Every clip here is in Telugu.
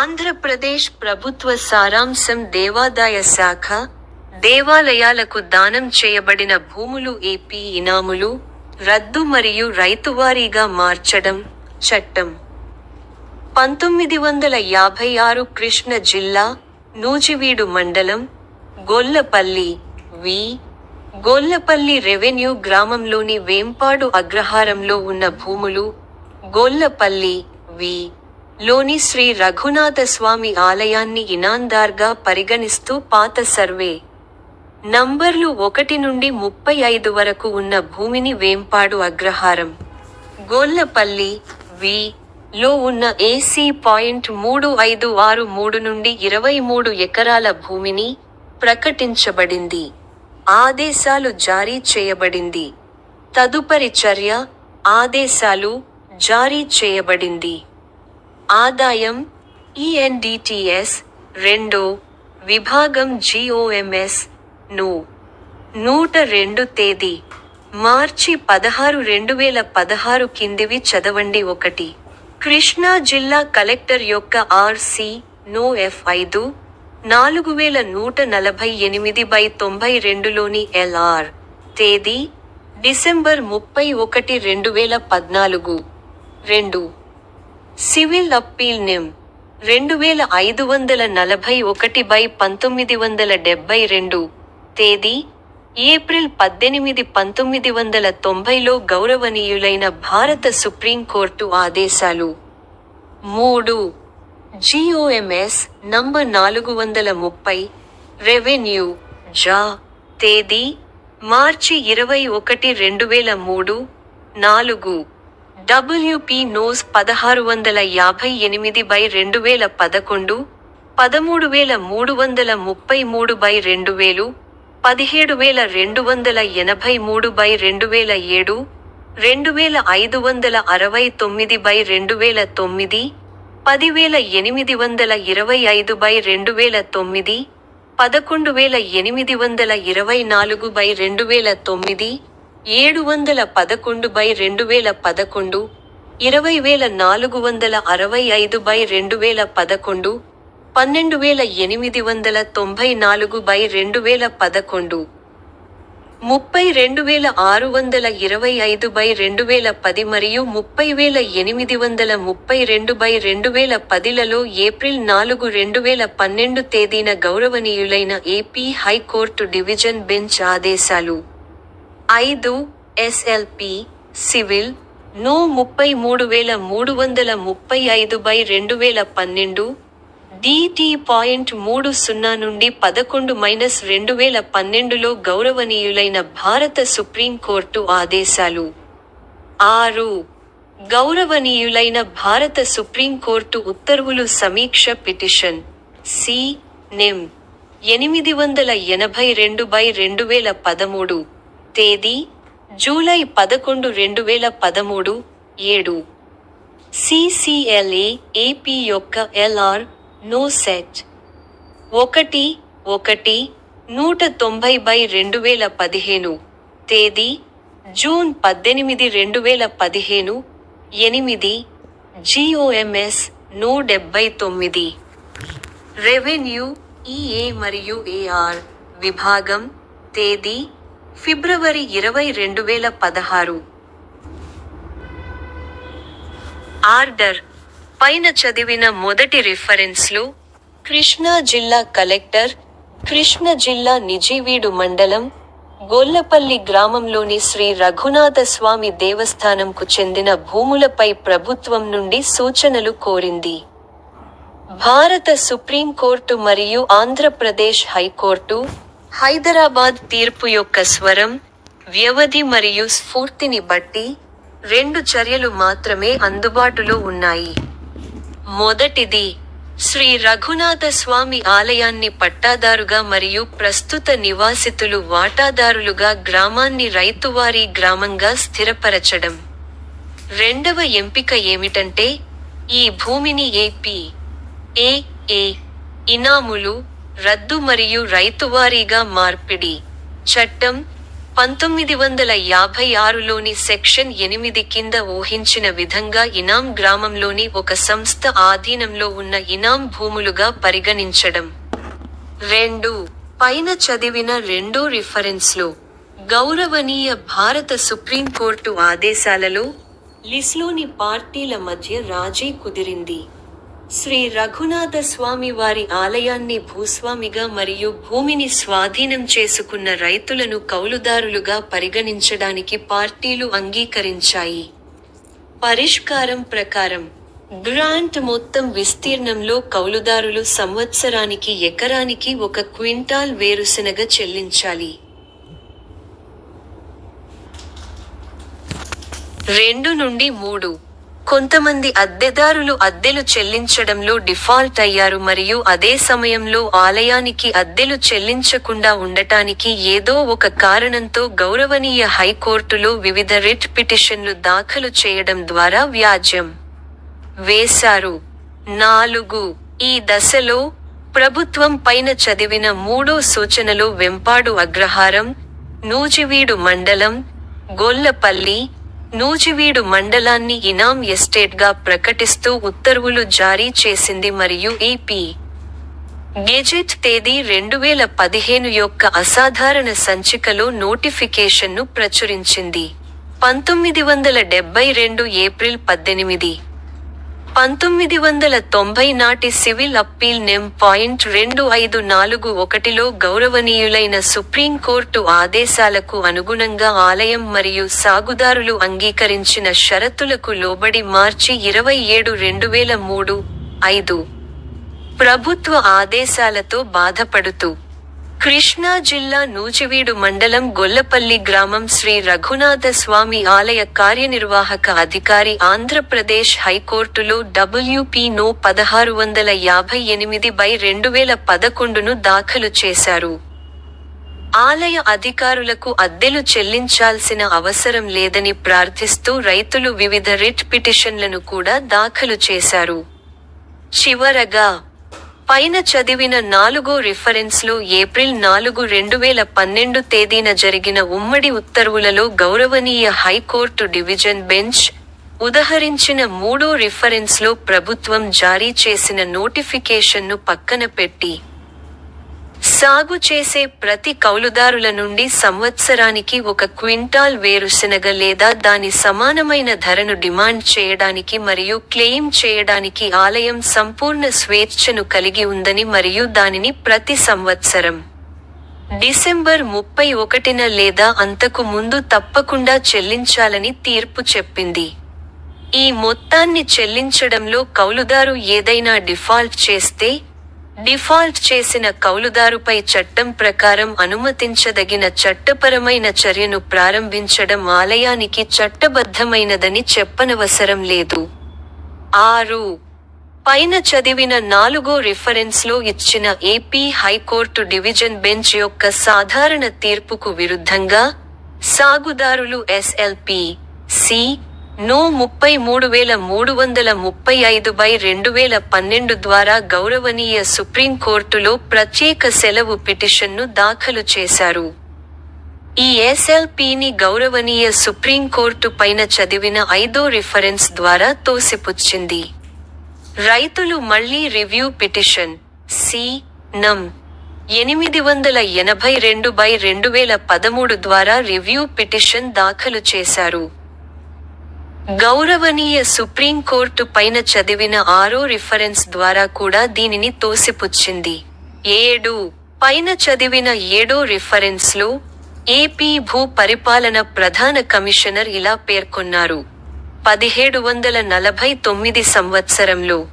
ఆంధ్రప్రదేశ్ ప్రభుత్వ సారాంశం దేవాదాయ శాఖ దేవాలయాలకు దానం చేయబడిన భూములు ఏపీ ఇనాములు రద్దు మరియు రైతువారీగా మార్చడం చట్టం. పంతొమ్మిది వందల యాభై ఆరు కృష్ణ జిల్లా నూజివీడు మండలం గొల్లపల్లి వి గొల్లపల్లి రెవెన్యూ గ్రామంలోని వేంపాడు అగ్రహారంలో ఉన్న భూములు గొల్లపల్లి వి. లోని శ్రీ రఘునాథ స్వామి ఆలయాన్ని ఇనాందార్గా పరిగణిస్తూ పాత సర్వే. నంబర్లు ఒకటి నుండి ముప్పై ఐదు వరకు ఉన్న భూమిని వేంపాడు అగ్రహారం. గోల్లపల్లి వి లో ఉన్న ఏసీ పాయింట్ మూడు ఐదు ఆరు మూడు నుండి ఇరవై మూడు ఎకరాల భూమిని ప్రకటించబడింది. ఆదేశాలు జారీ చేయబడింది. తదుపరి చర్య ఆదేశాలు జారీ చేయబడింది. ఆదాయం ఈఎన్డిటిఎస్ రెండో విభాగం జిఓఎంఎస్ను నూట రెండు తేదీ మార్చి పదహారు రెండు వేల పదహారు కిందివి చదవండి ఒకటి. కృష్ణా జిల్లా కలెక్టర్ యొక్క ఆర్సి నో ఎఫ్ ఐదు నాలుగు వేల నూట నలభై ఎనిమిది బై తొంభై రెండులోని ఎల్ఆర్ తేదీ డిసెంబర్ ముప్పై ఒకటి రెండు వేల పద్నాలుగు. రెండు సివిల్ అప్పీల్ నెమ్. రెండు వేల ఐదు వందల నలభై ఒకటి బై పంతొమ్మిది వందల డెబ్బై రెండు తేదీ ఏప్రిల్ పద్దెనిమిది పంతొమ్మిది వందల తొంభైలో గౌరవనీయులైన భారత సుప్రీంకోర్టు ఆదేశాలు. మూడు. జిఓఎంఎస్ నంబర్ నాలుగు వందల ముప్పై రెవెన్యూ జా. తేదీ మార్చి ఇరవై ఒకటి రెండు వేల మూడు నాలుగు. డబ్ల్యూపి నోస్ పదహారు వందల యాభై ఎనిమిది బై రెండు వేల పదకొండు పదమూడు వేల మూడు వందల ముప్పై మూడు బై రెండు వేలు పదిహేడు వేల రెండు వందల ఎనభై మూడు బై రెండు వేల ఏడు రెండు వేల ఐదు వందల అరవై తొమ్మిది బై రెండు వేల తొమ్మిది పదివేల ఎనిమిది వందల ఇరవై ఐదు బై రెండు వేల తొమ్మిది పదకొండు వేల ఎనిమిది వందల ఇరవై నాలుగు బై రెండు వేల తొమ్మిది ఏడు వందల పదకొండు బై రెండు వేల పదకొండు ఇరవై వేల నాలుగు వందల అరవై ఐదు బై రెండు వేల పదకొండు పన్నెండు వేల ఎనిమిది వందల తొంభై నాలుగు బై రెండు వేల పదకొండు ముప్పై రెండు వేల ఆరు వందల ఇరవై ఐదు బై రెండు వేల పది మరియు ముప్పై వేల ఎనిమిది వందల ముప్పై రెండు బై రెండు వేల పదిలలో ఏప్రిల్ నాలుగు రెండు వేల పన్నెండు తేదీన గౌరవనీయులైన ఏపీ హైకోర్టు డివిజన్ బెంచ్ ఆదేశాలు. ఐదు ఎస్ఎల్పి సివిల్ నో ముప్పై మూడు వేల మూడు వందల ముప్పై ఐదు బై రెండు వేల పన్నెండు డిటి పాయింట్ మూడు సున్నా నుండి పదకొండు మైనస్ రెండు వేల పన్నెండులో గౌరవనీయులైన భారత సుప్రీంకోర్టు ఆదేశాలు. ఆరు గౌరవనీయులైన భారత సుప్రీంకోర్టు ఉత్తర్వులు సమీక్ష పిటిషన్. సి నెమ్ ఎనిమిది వందల ఎనభై రెండు బై రెండు వేల పదమూడు. తేదీ జూలై పదకొండు రెండు వేల పదమూడు ఏడు. C C L A AP యొక్క ఎల్ఆర్ నో సెట్. ఒకటి ఒకటి నూట తొంభై బై రెండు వేల పదిహేను. తేదీ జూన్ పద్దెనిమిది రెండు వేల పదిహేను ఎనిమిది జిఓఎంఎస్ నూ డెబ్బై తొమ్మిది. రెవెన్యూ ఈఏ మరియు ఏఆర్ విభాగం తేదీ ఫిబ్రవరి ఇరవై రెండు వేల పదహారు. ఆర్డర్. పైన చదివిన మొదటి రిఫరెన్స్లు కృష్ణా జిల్లా కలెక్టర్ కృష్ణ జిల్లా నిజీవీడు మండలం గొల్లపల్లి గ్రామంలోని శ్రీ రఘునాథ స్వామి దేవస్థానంకు చెందిన భూములపై ప్రభుత్వం నుండి సూచనలు కోరింది. భారత సుప్రీంకోర్టు మరియు ఆంధ్రప్రదేశ్ హైకోర్టు హైదరాబాద్ తీర్పు యొక్క స్వరం వ్యవధి మరియు స్ఫూర్తిని బట్టి రెండు చర్యలు మాత్రమే అందుబాటులో ఉన్నాయి. మొదటిది శ్రీ రఘునాథ స్వామి ఆలయాన్ని పట్టాదారుగా మరియు ప్రస్తుత నివాసితులు వాటాదారులుగా గ్రామాన్ని రైతువారీ గ్రామంగా స్థిరపరచడం. రెండవ ఎంపిక ఏమిటంటే ఈ భూమిని ఏపీ ఏ ఏ ఇనాములు రద్దు మరియు రైతువారీగా మార్పిడి. చట్టం పంతొమ్మిది వందల యాభై ఆరులోని సెక్షన్ ఎనిమిది కింద ఊహించిన విధంగా ఇనాం గ్రామంలోని ఒక సంస్థ ఆధీనంలో ఉన్న ఇనాం భూములుగా పరిగణించడం. రెండు పైన చదివిన రెండో రిఫరెన్స్లో గౌరవనీయ భారత సుప్రీంకోర్టు ఆదేశాలలో లిస్లోని పార్టీల మధ్య రాజీ కుదిరింది. శ్రీ రఘునాథ స్వామి వారి ఆలయాన్ని భూస్వామిగా మరియు భూమిని స్వాధీనం చేసుకున్న రైతులను కౌలుదారులుగా పరిగణించడానికి పార్టీలు అంగీకరించాయి. పరిష్కారం ప్రకారం గ్రాంట్ మొత్తం విస్తీర్ణంలో కౌలుదారులు సంవత్సరానికి ఎకరానికి ఒక క్వింటాల్ వేరుశనగ చెల్లించాలి. రెండు నుండి మూడు కొంతమంది అద్దెదారులు అద్దెలు చెల్లించడంలో డిఫాల్ట్ అయ్యారు మరియు అదే సమయంలో ఆలయానికి అద్దెలు చెల్లించకుండా ఉండటానికి ఏదో ఒక కారణంతో గౌరవనీయ హైకోర్టులో వివిధ రిట్ పిటిషన్లు దాఖలు చేయడం ద్వారా వ్యాజ్యం వేశారు. నాలుగు. ఈ దశలో ప్రభుత్వం పైన చదివిన మూడో సూచనలు వెంపాడు అగ్రహారం నూజివీడు మండలం గొల్లపల్లి నూజివీడు మండలాన్ని ఇనాం ఎస్టేట్గా ప్రకటిస్తూ ఉత్తర్వులు జారీ చేసింది మరియు ఏపీ గెజెట్ తేదీ రెండు వేల పదిహేను యొక్క అసాధారణ సంచికలో నోటిఫికేషన్ను ప్రచురించింది. పంతొమ్మిది వందల డెబ్బై రెండు ఏప్రిల్ పద్దెనిమిది. పంతొమ్మిది వందల తొంభై నాటి సివిల్ అప్పీల్ నెం పాయింట్ రెండు ఐదు నాలుగు ఒకటిలో గౌరవనీయులైన సుప్రీంకోర్టు ఆదేశాలకు అనుగుణంగా ఆలయం మరియు సాగుదారులు అంగీకరించిన షరతులకు లోబడి మార్చి ఇరవై ఏడు రెండు వేల మూడు ఐదు ప్రభుత్వ ఆదేశాలతో బాధపడుతూ కృష్ణా జిల్లా నూజివీడు మండలం గొల్లపల్లి గ్రామం శ్రీ రఘునాథ స్వామి ఆలయ కార్యనిర్వాహక అధికారి ఆంధ్రప్రదేశ్ హైకోర్టులో డబ్ల్యూపీ నో పదహారు వందల యాభై ఎనిమిది బై రెండు వేల పదకొండును దాఖలు చేశారు. ఆలయ అధికారులకు అద్దెలు చెల్లించాల్సిన అవసరం లేదని ప్రార్థిస్తూ రైతులు వివిధ రిట్ పిటిషన్లను కూడా దాఖలు చేశారు. చివరగా పైన చదివిన నాలుగో రిఫరెన్స్లో ఏప్రిల్ నాలుగు రెండు వేల పన్నెండు తేదీన జరిగిన ఉమ్మడి ఉత్తర్వులలో గౌరవనీయ హైకోర్టు డివిజన్ బెంచ్ ఉదహరించిన మూడో రిఫరెన్స్లో ప్రభుత్వం జారీ చేసిన నోటిఫికేషన్ను పక్కన పెట్టి సాగు చేసే ప్రతి కౌలుదారుల నుండి సంవత్సరానికి ఒక క్వింటాల్ వేరుశనగ లేదా దాని సమానమైన ధరను డిమాండ్ చేయడానికి మరియు క్లెయిమ్ చేయడానికి ఆలయం సంపూర్ణ స్వేచ్ఛను కలిగి ఉందని మరియు దానిని ప్రతి సంవత్సరం డిసెంబర్ ముప్పై ఒకటిన లేదా అంతకు ముందు తప్పకుండా చెల్లించాలని తీర్పు చెప్పింది. ఈ మొత్తాన్ని చెల్లించడంలో కౌలుదారు ఏదైనా డిఫాల్ట్ చేస్తే డిఫాల్ట్ చేసిన కౌలుదారుపై చట్టం ప్రకారం అనుమతించదగిన చట్టపరమైన చర్యను ప్రారంభించడం ఆలయానికి చట్టబద్ధమైనదని చెప్పనవసరం లేదు. ఆరు. పైన చదివిన నాలుగో రిఫరెన్స్లో ఇచ్చిన ఏపీ హైకోర్టు డివిజన్ బెంచ్ యొక్క సాధారణ తీర్పుకు విరుద్ధంగా సాగుదారులు ఎస్ఎల్పి సి నో ముప్పై మూడు వేల మూడు వందల ముప్పై ఐదు బై రెండు వేల పన్నెండు ద్వారా గౌరవనీయ సుప్రీంకోర్టులో ప్రత్యేక సెలవు పిటిషన్ను దాఖలు చేశారు. ఈ ఎస్ఎల్పిని గౌరవనీయ సుప్రీంకోర్టు పైన చదివిన ఐదో రిఫరెన్స్ ద్వారా తోసిపుచ్చింది. రైతులు మళ్ళీ రివ్యూ పిటిషన్ సి నం ఎనిమిది వందల ఎనభై రెండు బై రెండు వేల పదమూడు ద్వారా రివ్యూ పిటిషన్ దాఖలు చేశారు. గౌరవనీయ సుప్రీంకోర్టు పైన చదివిన ఆరో రిఫరెన్స్ ద్వారా కూడా దీనిని తోసిపుచ్చింది. ఏడు. పైన చదివిన ఏడో రిఫరెన్స్లో ఏపీ భూ పరిపాలన ప్రధాన కమిషనర్ ఇలా పేర్కొన్నారు. పదిహేడు వందల నలభై తొమ్మిది సంవత్సరంలో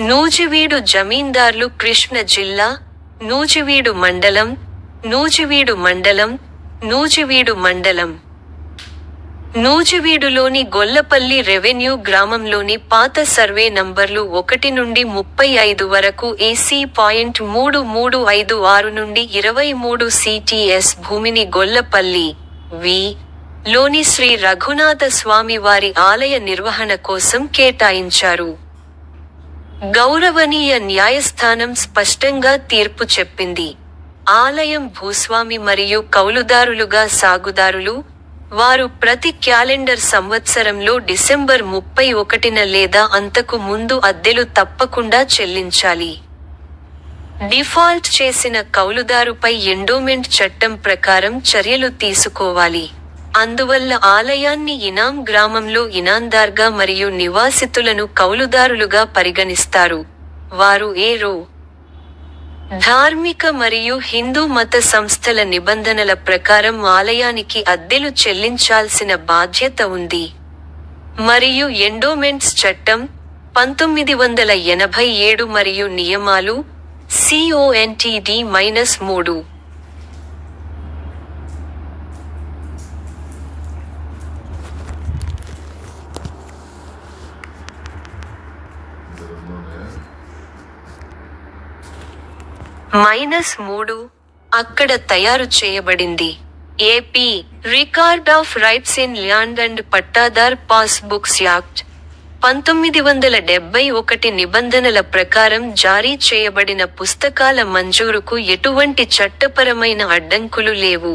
నూజివీడు జమీందార్లు కృష్ణ జిల్లా నూజివీడు మండలం నూజివీడు మండలం నూజివీడు మండలం. నూజివీడులోని గొల్లపల్లి రెవెన్యూ గ్రామంలోని పాత సర్వే నంబర్లు ఒకటి నుండి ముప్పై ఐదు వరకు ఏసీ పాయింట్ మూడు మూడు ఐదు ఆరు నుండి ఇరవై మూడు సిటిఎస్ భూమిని గొల్లపల్లి వి లోని శ్రీ రఘునాథ స్వామి వారి ఆలయ నిర్వహణ కోసం కేటాయించారు. గౌరవనీయ న్యాయస్థానం స్పష్టంగా తీర్పు చెప్పింది. ఆలయం భూస్వామి మరియు కౌలుదారులుగా సాగుదారులు వారు ప్రతి క్యాలెండర్ సంవత్సరంలో డిసెంబర్ ముప్పై ఒకటిన లేదా అంతకు ముందు అద్దెలు తప్పకుండా చెల్లించాలి. డిఫాల్ట్ చేసిన కౌలుదారుపై ఎండోమెంట్ చట్టం ప్రకారం చర్యలు తీసుకోవాలి. అందువల్ల ఆలయాన్ని ఇనాం గ్రామంలో ఇనాందార్గా మరియు నివాసితులను కౌలుదారులుగా పరిగణిస్తారు. వారు ఏ రో Hmm. ధార్మిక మరియు హిందూ మత సంస్థల నిబంధనల ప్రకారం ఆలయానికి అద్దెలు చెల్లించాల్సిన బాధ్యత ఉంది. మరియు ఎండోమెంట్స్ చట్టం పంతొమ్మిది వందల ఎనభై ఏడు మరియు నియమాలు సిఓఎన్టీడి మైనస్ మూడు. మైనస్ మూడు అక్కడ తయారు చేయబడింది. AP record of rights in land and pattadar pass books act పంతొమ్మిది వందల డెబ్బై ఒకటి నిబంధనల ప్రకారం జారీ చేయబడిన పుస్తకాల మంజూరుకు ఎటువంటి చట్టపరమైన అడ్డంకులు లేవు.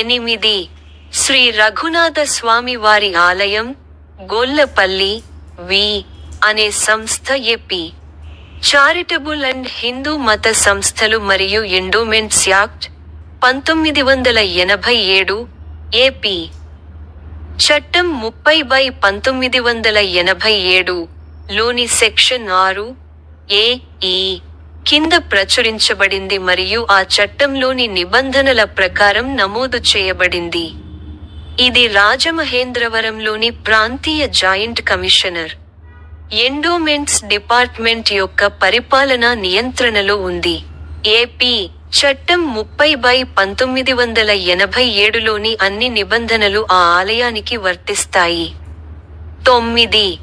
ఎనిమిది శ్రీ రఘునాథ స్వామి వారి ఆలయం గొల్లపల్లి వి అనే సంస్థ ఏపీ చారిటబుల్ అండ్ హిందూ మత సంస్థలు మరియు ఎండోమెంట్స్ యాక్ట్ పంతొమ్మిది వందల ఎనభై ఏడు ఏపీ చట్టం ముప్పై బై పంతొమ్మిది వందల ఎనభై ఏడు లోని సెక్షన్ ఆరు ఏ ఈ కింద ప్రచురించబడింది మరియు ఆ చట్టంలోని నిబంధనల ప్రకారం నమోదు చేయబడింది ఇది రాజమహేంద్రవరంలోని ప్రాంతీయ జాయింట్ కమిషనర్ ఎండోమెంట్స్ డిపార్ట్మెంట్ యొక్క పరిపాలనా నియంత్రణలో ఉంది. ఏపీ చట్టం ముప్పై బై పంతొమ్మిది వందల ఎనభై ఏడులోని అన్ని నిబంధనలు ఆ ఆలయానికి వర్తిస్తాయి. తొమ్మిది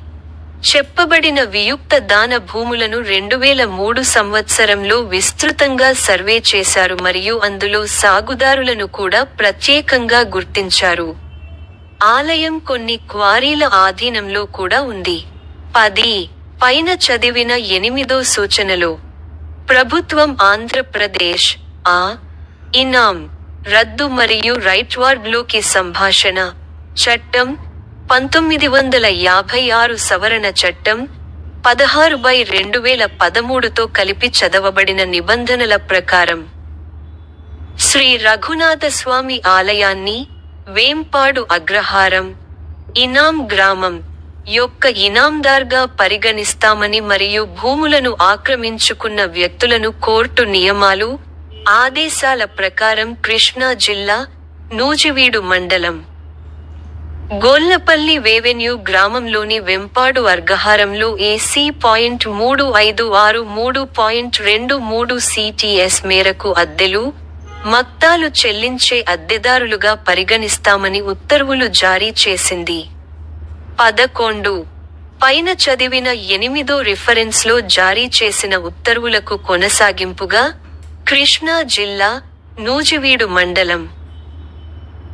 చెప్పబడిన వియుక్త దాన భూములను రెండు వేల మూడు సంవత్సరంలో విస్తృతంగా సర్వే చేశారు మరియు అందులో సాగుదారులను కూడా ప్రత్యేకంగా గుర్తించారు. ఆలయం కొన్ని క్వారీల ఆధీనంలో కూడా ఉంది. పది. పైన చదివిన ఎనిమిదో సూచనలు. ప్రభుత్వం ఆంధ్రప్రదేశ్ ఆ ఇనాం రద్దు మరియు రైట్వార్డ్లోకి సంభాషణ. చట్టం పంతొమ్మిది వందల యాభై ఆరు సవరణ చట్టం పదహారు బై రెండు వేల పదమూడుతో కలిపి చదవబడిన నిబంధనల ప్రకారం. శ్రీ రఘునాథ స్వామి ఆలయాన్ని వేంపాడు అగ్రహారం ఇనాం గ్రామం యొక్క ఇనాందార్గా పరిగణిస్తామని మరియు భూములను ఆక్రమించుకున్న వ్యక్తులను కోర్టు నియమాలు ఆదేశాల ప్రకారం కృష్ణా జిల్లా నూజివీడు మండలం. గోల్లపల్లి వేవెన్యూ గ్రామంలోని వెంపాడు అర్గహారంలో ఏసీ పాయింట్ మూడు ఐదు ఆరు మూడు పాయింట్ రెండు మూడు సిటిఎస్ మేరకు అద్దెలు మక్తాలు చెల్లించే అద్దెదారులుగా పరిగణిస్తామని ఉత్తర్వులు జారీ చేసింది. పదకొండు. పైన చదివిన ఎనిమిదో రిఫరెన్స్లో జారీ చేసిన ఉత్తర్వులకు కొనసాగింపుగా కృష్ణా జిల్లా నూజివీడు మండలం.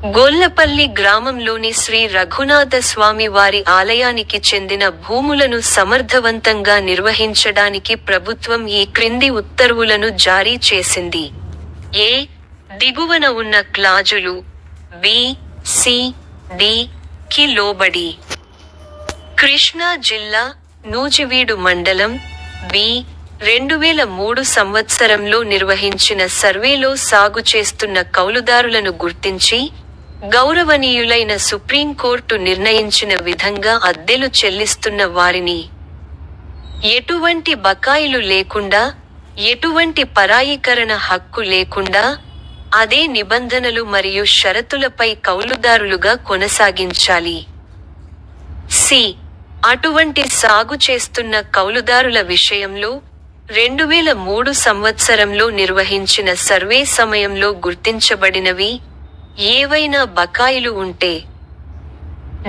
గొల్లపల్లి గ్రామంలోని శ్రీ రఘునాథ స్వామి వారి ఆలయానికి చెందిన భూములను సమర్థవంతంగా నిర్వహించడానికి ప్రభుత్వం ఈ క్రింది ఉత్తర్వులను జారీ చేసింది. ఏ. దిగువన ఉన్న క్లాజులు బి సి డి కి లోబడి. కృష్ణా జిల్లా నూజివీడు మండలం బి రెండు వేల మూడు సంవత్సరంలో నిర్వహించిన సర్వేలో సాగు చేస్తున్న కౌలుదారులను గుర్తించి గౌరవనీయులైన సుప్రీంకోర్టు నిర్ణయించిన విధంగా అద్దెలు చెల్లిస్తున్న వారిని ఎటువంటి బకాయిలు లేకుండా ఎటువంటి పరాయీకరణ హక్కు లేకుండా అదే నిబంధనలు మరియు షరతులపై కౌలుదారులుగా కొనసాగించాలి. సి. అటువంటి సాగు చేస్తున్న కౌలుదారుల విషయంలో రెండు వేల మూడు సంవత్సరంలో నిర్వహించిన సర్వే సమయంలో గుర్తించబడినవి ఏవైనా బకాయిలు ఉంటే.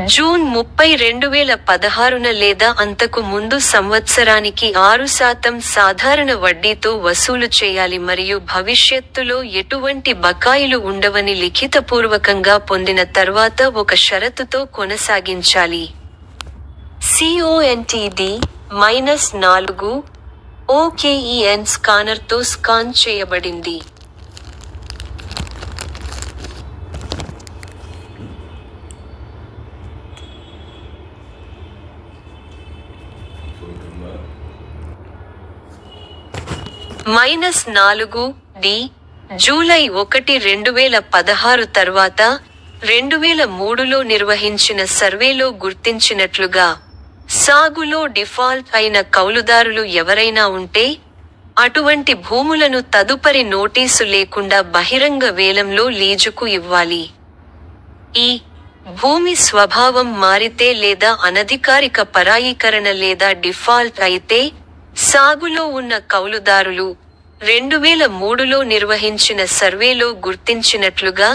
జూన్ ముప్పై రెండు వేల పదహారున లేదా అంతకు ముందు సంవత్సరానికి ఆరు శాతం సాధారణ వడ్డీతో వసూలు చేయాలి మరియు భవిష్యత్తులో ఎటువంటి బకాయిలు ఉండవని లిఖితపూర్వకంగా పొందిన తర్వాత ఒక షరతుతో కొనసాగించాలి. C O N T D minus నాలుగు ఓకేఈఎన్ స్కానర్తో స్కాన్ చేయబడింది. మైనస్ నాలుగు డి జూలై ఒకటి రెండు వేల పదహారు తర్వాత రెండు వేల మూడులో నిర్వహించిన సర్వేలో గుర్తించినట్లుగా సాగులో డిఫాల్ట్ అయిన కౌలుదారులు ఎవరైనా ఉంటే అటువంటి భూములను తదుపరి నోటీసు లేకుండా బహిరంగ వేలంలో లీజుకు ఇవ్వాలి. ఈ భూమి స్వభావం మారితే లేదా అనధికారిక పరాయీకరణ లేదా డిఫాల్ట్ అయితే సాగులో ఉన్న కౌలుదారులు రెండు వేల మూడులో నిర్వహించిన సర్వేలో గుర్తించినట్లుగా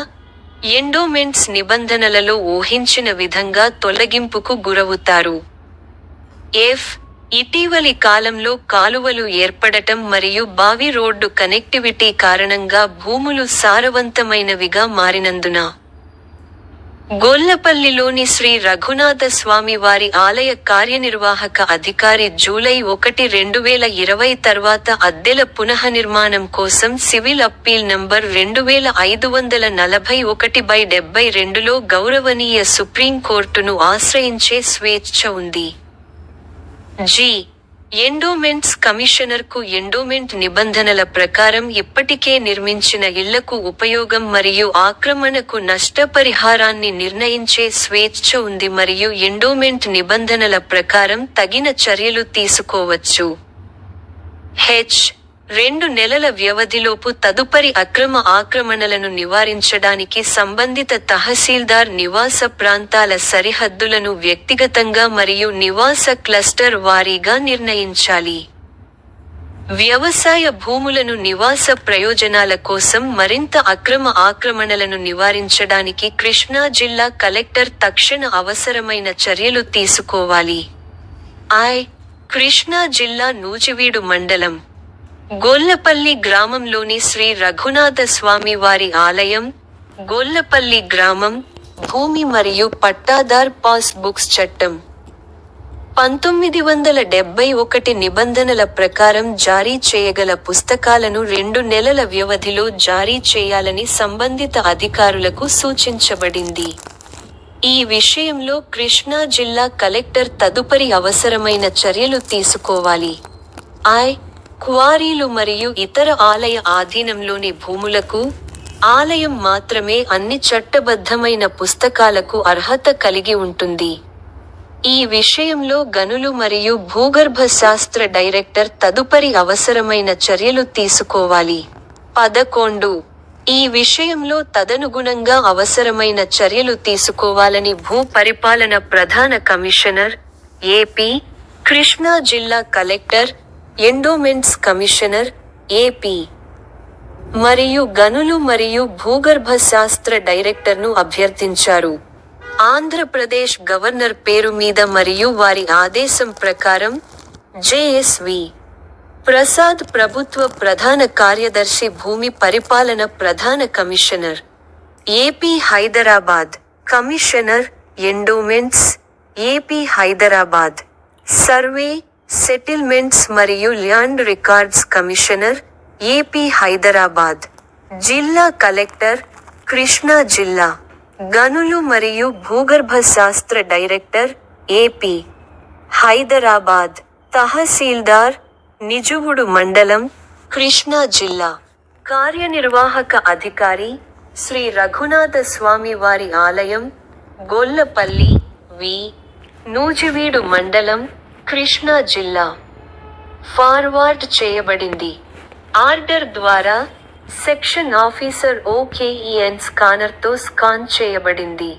ఎండోమెంట్స్ నిబంధనలలో ఊహించిన విధంగా తొలగింపుకు గురవుతారు. ఎఫ్ ఇటీవలి కాలంలో కాలువలు ఏర్పడటం మరియు బావి రోడ్డు కనెక్టివిటీ కారణంగా భూములు సారవంతమైనవిగా మారినందున. గొల్లపల్లిలోని శ్రీ రఘునాథ స్వామి వారి ఆలయ కార్యనిర్వాహక అధికారి జూలై ఒకటి రెండు వేల ఇరవై తర్వాత అద్దెల పునఃనిర్మాణం కోసం సివిల్ అప్పీల్ నంబర్ రెండు వేల ఐదు వందల నలభై ఒకటి బై డెబ్బై రెండులో గౌరవనీయ సుప్రీంకోర్టును ఆశ్రయించే స్వేచ్ఛ ఉంది. జి ఎండోమెంట్స్ కమిషనర్కు ఎండోమెంట్ నిబంధనల ప్రకారం ఇప్పటికే నిర్మించిన ఇళ్ళకు ఉపయోగం మరియు ఆక్రమణకు నష్టపరిహారాన్ని నిర్ణయించే స్వేచ్ఛ ఉంది మరియు ఎండోమెంట్ నిబంధనల ప్రకారం తగిన చర్యలు తీసుకోవచ్చు. హెచ్ రెండు నెలల వ్యవధిలోపు తదుపరి అక్రమ ఆక్రమణలను నివారించడానికి సంబంధిత తహసీల్దార్ నివాస ప్రాంతాల సరిహద్దులను వ్యక్తిగతంగా మరియు నివాస క్లస్టర్ వారీగా నిర్ణయించాలి. వ్యవసాయ భూములను నివాస ప్రయోజనాల కోసం మరింత అక్రమ ఆక్రమణలను నివారించడానికి కృష్ణా జిల్లా కలెక్టర్ తక్షణ అవసరమైన చర్యలు తీసుకోవాలి. ఐ. కృష్ణా జిల్లా నూజివీడు మండలం గొల్లపల్లి గ్రామంలోని శ్రీ రఘునాథ స్వామి వారి ఆలయం గొల్లపల్లి గ్రామం భూమి మరియు పట్టాదార్ పాస్ బుక్స్ చట్టం. పంతొమ్మిది వందల డెబ్బై ఒకటి నిబంధనల ప్రకారం జారీ చేయగల పుస్తకాలను రెండు నెలల వ్యవధిలో జారీ చేయాలని సంబంధిత అధికారులకు సూచించబడింది. ఈ విషయంలో కృష్ణా జిల్లా కలెక్టర్ తదుపరి అవసరమైన చర్యలు తీసుకోవాలి. ఐ. క్వారీలు మరియు ఇతర ఆలయ ఆధీనంలోని భూములకు ఆలయం మాత్రమే అన్ని చట్టబద్ధమైన పుస్తకాలకు అర్హత కలిగి ఉంటుంది. ఈ విషయంలో గనులు మరియు భూగర్భ శాస్త్ర డైరెక్టర్ తదుపరి అవసరమైన చర్యలు తీసుకోవాలి. పదకొండు. ఈ విషయంలో తదనుగుణంగా అవసరమైన చర్యలు తీసుకోవాలని భూ పరిపాలన ప్రధాన కమిషనర్ ఏపీ కృష్ణా జిల్లా కలెక్టర్ ఎండోమెంట్స్ కమిషనర్ ఏపీ మరియు గనులు మరియు భూగర్భ శాస్త్ర డైరెక్టర్ను అభ్యర్థించారు. ఆంధ్రప్రదేశ్ గవర్నర్ పేరు మీద మరియు వారి ఆదేశం ప్రకారం జేఎస్వి ప్రసాద్ ప్రభుత్వ ప్రధాన కార్యదర్శి భూమి పరిపాలన ప్రధాన commissioner. AP Hyderabad commissioner endowments AP Hyderabad. Survey settlements మరియు land records commissioner AP Hyderabad జిల్లా కలెక్టర్ కృష్ణా జిల్లా గనులు మరియు భూగర్భ శాస్త్ర డైరెక్టర్ ఏపీ హైదరాబాద్ తహసీల్దార్ నిజువుడు మండలం కృష్ణా జిల్లా. కార్యనిర్వాహక అధికారి శ్రీ రఘునాథ స్వామి వారి ఆలయం గొల్లపల్లి వి నూజివీడు మండలం కృష్ణా జిల్లా. ఫార్వార్డ్ చేయబడింది. ఆర్డర్ ద్వారా section officer O K E N స్కానర్తో scan చేయబడింది.